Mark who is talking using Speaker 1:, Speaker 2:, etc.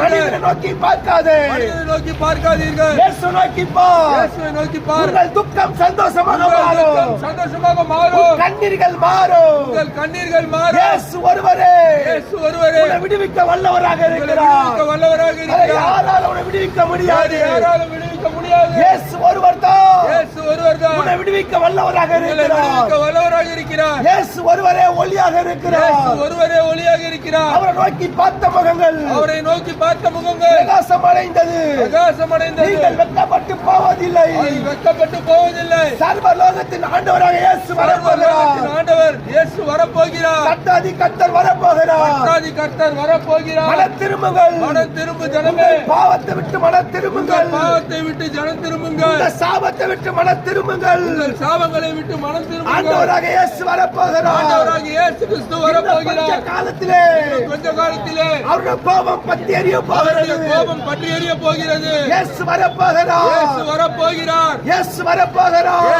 Speaker 1: மனிதனை நோக்கி பார்க்காதே.
Speaker 2: நோக்கி பார்க்காதீர்கள்.
Speaker 1: இயேசு நோக்கி பார்
Speaker 2: இயேசுவை நோக்கி பார்.
Speaker 1: உங்கள் துக்கம் சந்தோஷமாக மாறும்.
Speaker 2: துக்கம் சந்தோஷமாக மாறும்.
Speaker 1: கண்ணீர்கள் மாறும்.
Speaker 2: உங்கள் கண்ணீர்கள் மாறும்.
Speaker 1: இயேசு ஒருவரே.
Speaker 2: இயேசு ஒருவரே.
Speaker 1: உன்னை விடுவிக்க வல்லவராக இருக்கிறார்.
Speaker 2: வல்லவராக இருக்கிறார்.
Speaker 1: யாராலும் உன்னை விடுவிக்க முடியாது.
Speaker 2: யாரை யாராலும் விடுவிக்க முடியாது.
Speaker 1: இயேசு ஒருவர் தான்
Speaker 2: இயேசு ஒருவர் தான்
Speaker 1: உன்னை விடுவிக்க வல்லவராக இருக்கிறார்.
Speaker 2: வல்லவராக இருக்கிறார்.
Speaker 1: இயேசு ஒருவரே ஒளியாக
Speaker 2: இயேசு
Speaker 1: இருக்கிறார்
Speaker 2: ஒருவரே ஒளியாக இருக்கிறார்.
Speaker 1: அவரை நோக்கி பார்த்த முகங்கள்
Speaker 2: அவரை நோக்கி பார்த்த முகங்கள்
Speaker 1: பிரகாசம் அடைந்தது
Speaker 2: பிரகாசம் அடைந்தது
Speaker 1: நீங்கள் வெட்கப்பட்டு போவதில்லை.
Speaker 2: வெட்கப்பட்டு போவதில்லை.
Speaker 1: சர்வ லோகத்தின் ஆண்டவராக இயேசு வரப்போகிறார்.
Speaker 2: சர்வலோகத்தின்
Speaker 1: கத்தாதி கத்தர் வரப்போகிறார்.
Speaker 2: கர்த்தர் வரப்போகிறார்.
Speaker 1: மன திரும்புங்கள்.
Speaker 2: மனம் திரும்பு ஜனமே.
Speaker 1: பாவத்தை விட்டு மன திரும்புங்கள்.
Speaker 2: பாவத்தை விட்டு ஜனம் திரும்புங்கள்.
Speaker 1: சாபத்தை விட்டு மன திரும்புங்கள்.
Speaker 2: சாபங்களை விட்டு மனம் திரும்புங்கள்.
Speaker 1: ஆண்டவராக இயேசு வரப்போகிறார்.
Speaker 2: ஆண்டவராக இயேசு கிறிஸ்து
Speaker 1: இந்த கொஞ்ச
Speaker 2: வரப்போகிறார்.
Speaker 1: காலத்திலே.
Speaker 2: கொஞ்ச காலத்திலே.
Speaker 1: அவருடைய கோபம் பத்தி எறிய போகிறது.
Speaker 2: கோபம் பற்றி எறிய போகிறது.
Speaker 1: இயேசு வரப்போகிறார்.
Speaker 2: இயேசு வரப்போகிறார்.
Speaker 1: இயேசு வரப்போகிறார்.